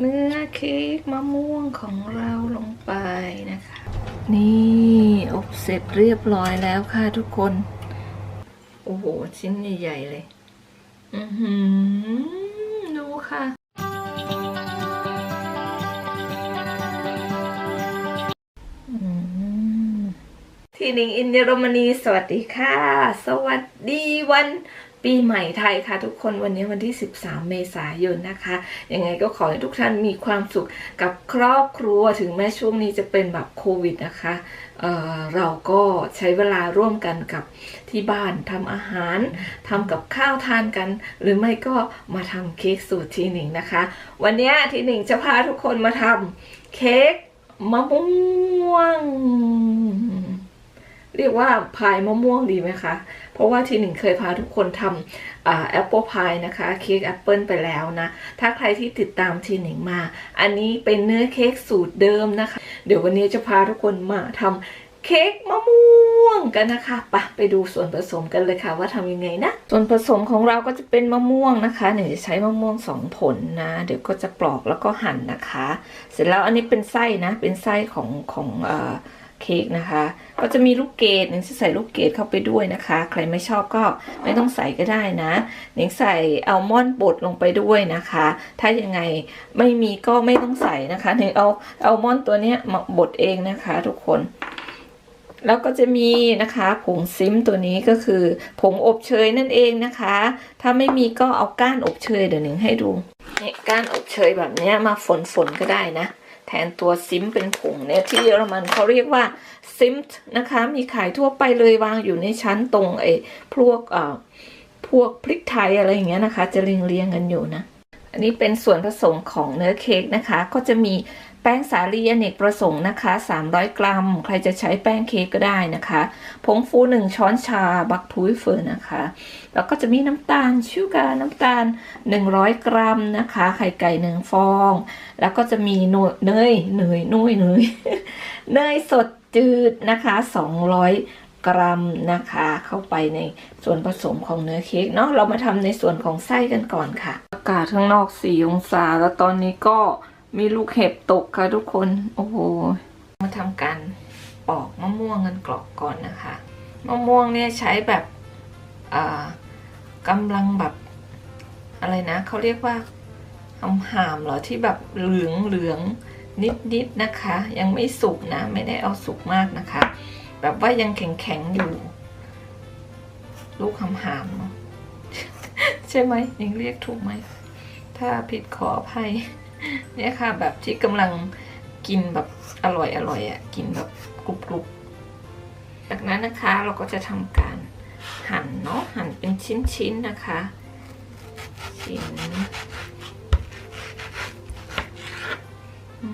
เนื้อเค้กมะม่วงของเราลงไปนะคะ นี่อบเสร็จเรียบร้อยแล้วค่ะทุกคน โอ้โห ชิ้นใหญ่ๆเลย อือหือ ดูค่ะที่หนิงอินเยอรมนีสวัสดีค่ะ สวัสดีวัน ปีใหม่ไทยค่ะทุกคนวันนี้วันที่ 13 เมษายนนะคะยังไงก็ขอให้ทุกท่านมีความสุขกับครอบครัวถึงแม้ช่วงนี้จะเป็นแบบโควิดนะคะเเราก็ใช้เวลาร่วมกันกับที่บ้านทำอาหารทำกับข้าวทานกัน หรือไม่ก็มาทำเค้กสูตรทีหนิงนะคะ วันนี้ทีหนิงจะพาทุกคนมาทำเค้กมะม่วง เรียกว่าพายมะม่วงดีไหมคะ เพราะว่าทีหนึ่งเคยพาทุกคนทำแอปเปิลพายนะคะเค้กแอปเปิลไปแล้วนะ ถ้าใครที่ติดตามทีหนึ่งมา อันนี้เป็นเนื้อเค้กสูตรเดิมนะคะ เดี๋ยววันนี้จะพาทุกคนมาทำเค้กมะม่วงกันนะคะไปะไปดูส่วนผสมกันเลยค่ะ ว่าทำยังไงนะ ส่วนผสมของเราก็จะเป็นมะม่วงนะคะหนึ่งจะใช้มะม่วงสองผลนะ เดี๋ยวก็จะปลอกแล้วก็หั่นนะคะ เสร็จแล้วอันนี้เป็นไส้นะ เป็นไส้ของของเอเค้กนะคะ ก็จะมีลูกเกดหนิงจะใส่ลูกเกดเข้าไปด้วยนะคะ ใครไม่ชอบก็ไม่ต้องใส่ก็ได้นะหนิงใส่อัลมอนด์บดลงไปด้วยนะคะ ถ้ายังไงไม่มีก็ไม่ต้องใส่นะคะหนิงเอาอัลมอนด์ตัวนี้มาบดเองนะคะ ทุกคน แล้วก็จะมีนะคะผงซิมตัวนี้ก็คือผงอบเชยนั่นเองนะคะ ถ้าไม่มีก็เอาก้านอบเชยเดี๋ยวหนิงให้ดูเนี่ยก้านอบเชยแบบนี้มาฝนฝนก็ได้นะ แทนตัวซิมเป็นผงเนี่ยที่เยอรมันเขาเรียกว่าซิมนะคะ มีขายทั่วไปเลยวางอยู่ในชั้นตรงไอ้พวกเอ่อพวกพริกไทยอะไรอย่างเงี้ยนะคะ จะเรียงเรียงกันอยู่นะ อันนี้เป็นส่วนผสมของเนื้อเค้กนะคะ ก็จะมีแป้งสาลีอเนกประสงค์นะคะ 300 กรัม ใครจะใช้แป้งเค้กก็ได้นะคะ ผงฟู 1 ช้อนชา บักทุยเฟิร์นะคะ แล้วก็จะมีน้ำตาลชูการ์น้ำตาล 100 กรัมนะคะ ไข่ไก่1ฟอง แล้วก็จะมีเนยเนยนยนุ้ยเนยเนยสดจืดนะคะ 200 กรัมนะคะ เข้าไปในส่วนผสมของเนื้อเค้กเนาะเรามาทำในส่วนของไส้กันก่อนค่ะอากาศข้างนอก4องศา แล้วตอนนี้ก็มีลูกเห็บตกค่ะทุกคนโอ้โหมาทำการปอกมะม่วงกันกรอกก่อนนะคะมะม่วงเนี่ยใช้แบบอ่ากำลังแบบอะไรนะเขาเรียกว่าหำหามเหรอที่แบบเหลืองเหลืองนิดนิดๆนะคะ ยังไม่สุกนะ ไม่ได้เอาสุกมากนะคะ แบบว่ายังแข็งแข็งๆอยู่ ลูกหำหามเนอะใช่ไหมยังเรียกถูกไหม ถ้าผิดขออภัยเนี่ยค่ะ แบบที่กำลังกินแบบอร่อยอร่อยอะ กินแบบกรุบกรุบๆจากนั้นนะคะเราก็จะทำการหั่นเนาะหั่นเป็นชิ้นๆนะคะ ชิ้นอื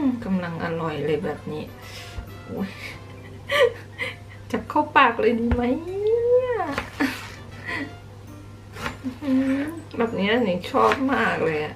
มกำลังอร่อยเลยแบบนี้อุ๊ย จะเข้าปากเลยดีไหมแบบนี้หนิงชอบมากเลยอะ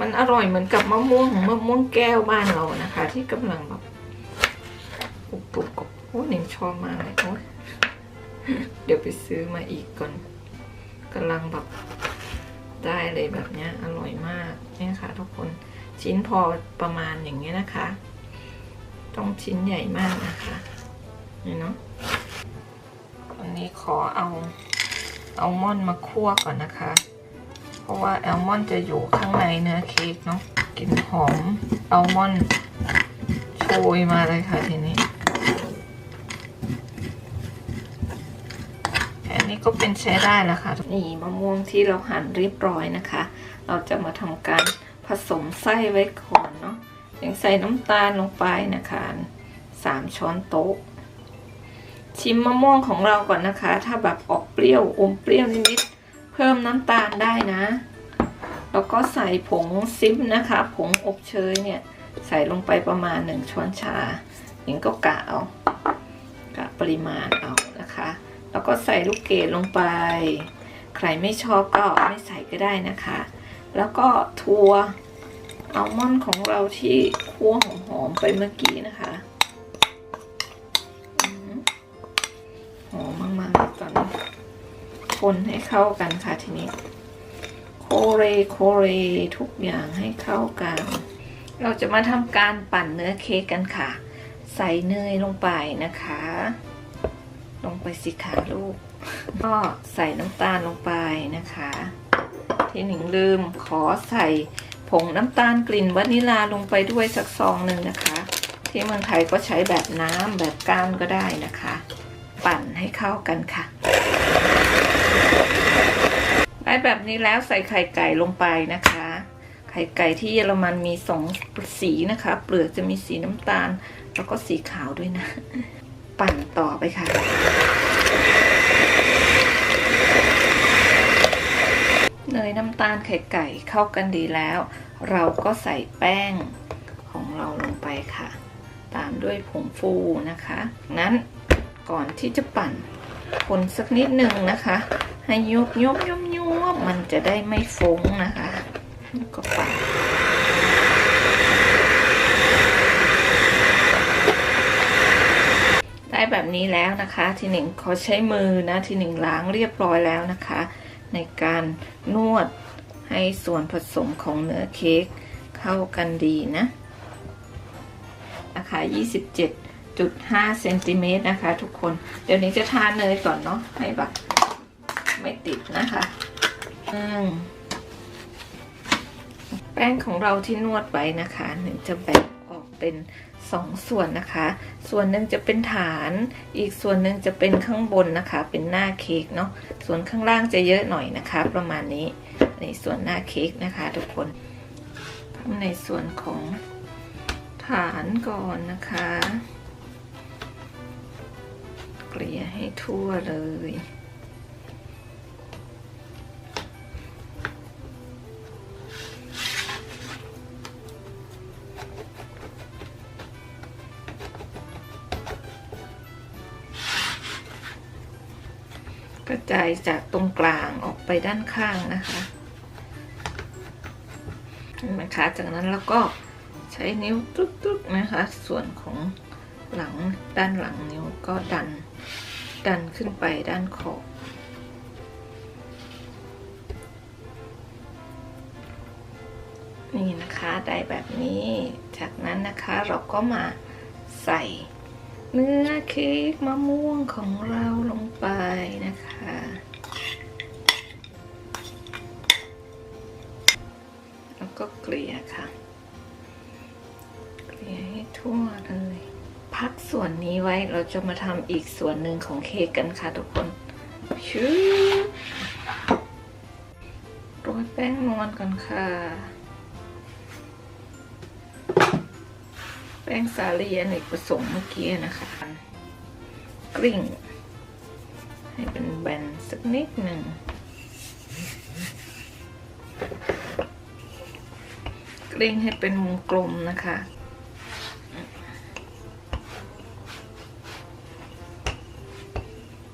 มันอร่อยเหมือนกับมะม่วงมะม่วงแก้วบ้านเรานะคะ ที่กำลังแบบกรุบกรุบกบโอ้หนิงชอบมากเลยโอ้ยเดี๋ยวไปซื้อมาอีกก่อนกำลังแบบได้เลยแบบเนี้ยอร่อยมากนี่ค่ะ ทุกคนชิ้นพอประมาณอย่างเงี้ยนะคะ ต้องชิ้นใหญ่มากนะคะนี่เนาะวันนี้ขอเอาเอามอนด์มาคั่วก่อนนะคะ เพราะว่าแอลมอนด์จะอยู่ข้างในเนื้อเค้กเนาะกลิ่นหอมอัลมอนด์โชยมาเลยค่ะทีนี้แค่นี้ก็เป็นใช้ได้แล้วค่ะนี่มะม่วงที่เราหั่นเรียบร้อยนะคะ เราจะมาทำการผสมไส้ไว้ก่อนเนาะ ย่างใส่น้ำตาลลงไปนะคะสามช้อนโต๊ะ ชิมมะม่วงของเราก่อนนะคะ ถ้าแบบออกเปรี้ยวอมเปรี้ยวนิดๆเพิ่มน้ำตาลได้นะ แล้วก็ใส่ผงซิมนะคะ ผงอบเชยเนี่ย ใส่ลงไปประมาณหนึ่งช้อนชาอย่างก็กะเอากะปริมาณเอานะคะ แล้วก็ใส่ลูกเกดลงไป ใครไม่ชอบก็ไม่ใส่ก็ได้นะคะ แล้วก็ทัว อัลมอนด์ของเราที่คั่วหอมๆไปเมื่อกี้นะคะหอมมากๆตอนนี้คนให้เข้ากันค่ะทีนี้ โคเรโคเรทุกอย่างให้เข้ากัน เราจะมาทำการปั่นเนื้อเค้กกันค่ะ ใส่เนยลงไปนะคะ ลงไปสิคะลูก ก็ใส่น้ำตาลลงไปนะคะ ที่หนิงลืมขอใส่ ผงน้ำตาลกลิ่นวานิลาลงไปด้วยสักซองหนึ่งนะคะ ที่เมืองไทยก็ใช้แบบน้ำแบบก้านก็ได้นะคะ ปั่นให้เข้ากันค่ะได้แบบนี้แล้วใส่ไข่ไก่ลงไปนะคะ ไข่ไก่ที่เยอรมันมีสองสีนะคะ เปลือกจะมีสีน้ำตาล แล้วก็สีขาวด้วยนะ ปั่นต่อไปค่ะ เนยน้ำตาลไข่ไก่เข้ากันดีแล้ว เราก็ใส่แป้งของเราลงไปค่ะ ตามด้วยผงฟูนะคะ นั้นก่อนที่จะปั่นคนสักนิดหนึ่งนะคะ ให้ยุบยุบยุบยุบมันจะได้ไม่ฟุ้งนะคะก็ปั่นได้แบบนี้แล้วนะคะ ทีหนึ่งขอใช้มือนะ ทีหนึ่งล้างเรียบร้อยแล้วนะคะ ในการนวดให้ส่วนผสมของเนื้อเค้กเข้ากันดีนะนะคะ 27.5เซนติเมตรนะคะ ทุกคน เดี๋ยวนี้จะทาเนยก่อนเนาะให้แบบไม่ติดนะคะแป้งของเราที่นวดไว้นะคะหนึ่งจะแบ่งออกเป็น สองส่วนนะคะ ส่วนหนึ่งจะเป็นฐาน อีกส่วนหนึ่งจะเป็นข้างบนนะคะ เป็นหน้าเค้กเนาะ ส่วนข้างล่างจะเยอะหน่อยนะคะ ประมาณนี้ ในส่วนหน้าเค้กนะคะ ทุกคนทำในส่วนของฐานก่อนนะคะ เกลี่ยให้ทั่วเลย ระจายจากตรงกลางออกไปด้านข้างนะคะเห็นไหมคะจากนั้นเราก็ใช้นิ้วตุ๊กๆนะคะ ส่วนของหลังด้านหลังนิ้วก็ดันดันขึ้นไปด้านขอบนี่นะคะได้แบบนี้ จากนั้นนะคะเราก็มาใส่ เนื้อเค้กมะม่วงของเราลงไปนะคะ แล้วก็เกลี่ยค่ะ เกลี่ยให้ทั่วเลย พักส่วนนี้ไว้เราจะมาทำอีกส่วนหนึ่งของเค้กกันค่ะทุกคนชื่อโรยแป้งนวลก่อนค่ะ แป้งสาลีอเนกประสงค์เมื่อกี้นะคะกลิ้งให้เป็นแบนสักนิดหนึ่งกลิ้งให้เป็นวงกลมนะคะ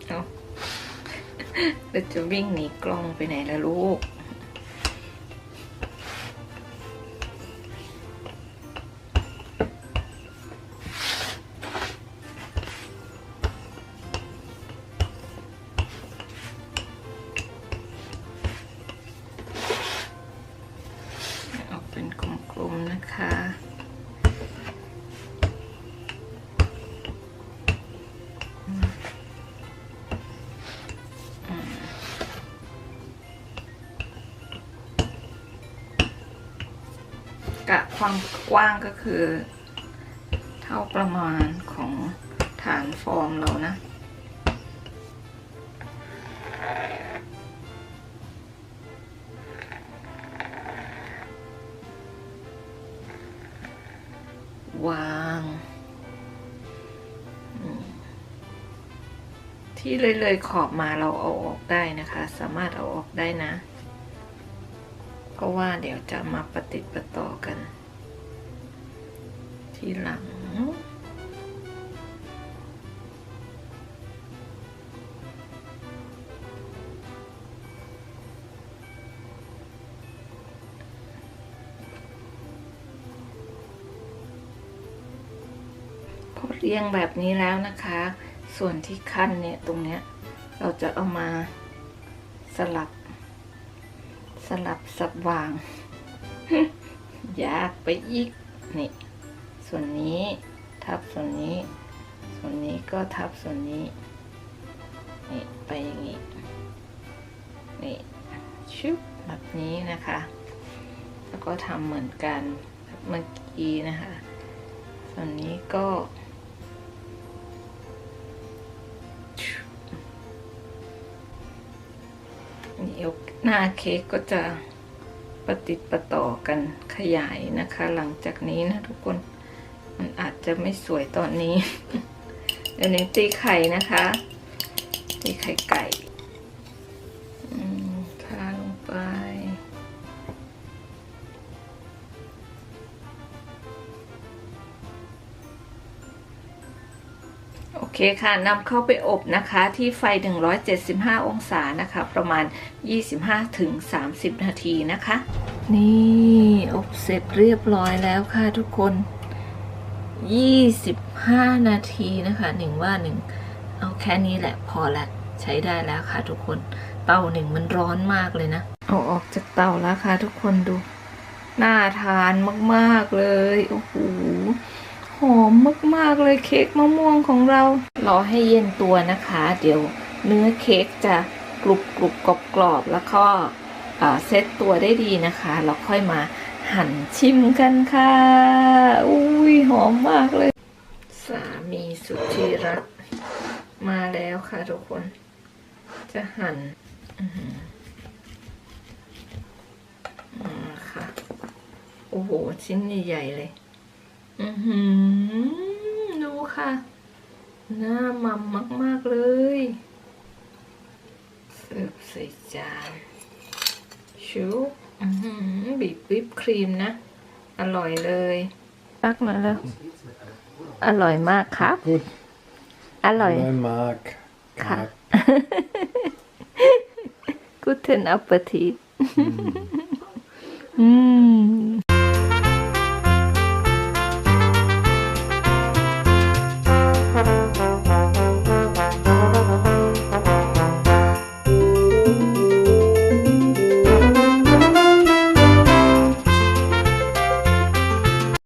เอาเดี๋ยวจะวิ่งหนีกล้องไปไหนล่ะลูก กะความกว้างก็คือ เท่าประมาณของฐานฟอร์มเรานะวาง ที่เลยๆขอบมาเราเอาออกได้นะคะ สามารถเอาออกได้นะ เพราะว่าเดี๋ยวจะมาปฏิดประต่อกัน ทีหลังพอเรียงแบบนี้แล้วนะคะ ส่วนที่ขั้นเนี่ยตรงเนี้ย เราจะเอามาสลับ ลับสับวาง ยากไปอีก นี่ ส่วนนี้ทับส่วนนี้ ส่วนนี้ก็ทับส่วนนี้ นี่ไปอย่างนี้ นี่ชุบแบบนี้นะคะ แล้วก็ทำเหมือนกันเมื่อกี้นะคะ ส่วนนี้ก็ หน้าเค้กก็จะประติดประต่อกันขยายนะคะ หลังจากนี้นะทุกคนมันอาจจะไม่สวยตอนนี้ เดี๋ยวนี้ตีไข่นะคะ ตีไข่ไก่ เคค่ะนำเข้าไปอบนะคะที่ไฟ 175 องศานะคะ ประมาณ 25-30 นาทีนะคะ นี่อบเสร็จเรียบร้อยแล้วค่ะทุกคน 25 นาทีนะคะหนึ่งว่าหนึ่งเอาแค่นี้แหละพอละใช้ได้แล้วค่ะทุกคน เตาหนึ่งมันร้อนมากเลยนะ เอาออกจากเตาแล้วค่ะทุกคนดู น่าทานมาก ๆ เลย โอ้โห หอมมากๆเลยเค้กมะม่วงของเรา รอให้เย็นตัวนะคะ เดี๋ยวเนื้อเค้กจะกรุบกรุบกรอบกรอบแล้วก็เซตตัวได้ดีนะคะแล้วค่อยมาหั่นชิมกันค่ะ อุ้ยหอมมากเลย สามีสุดที่รักมาแล้วค่ะทุกคน จะหั่นอือหือมาค่ะ โอ้โห ชิ้นใหญ่ๆเลย อือหือดูค่ะ หน้ามัมมาก ๆ เลยเสิร์ฟใส่จานชุบอือหือบีบวิปครีมนะ อร่อยเลยตักมาแล้ว อร่อยมากครับ Gut, อร่อย Nein, Mark. Ka- Mark. Guten Appetit อืม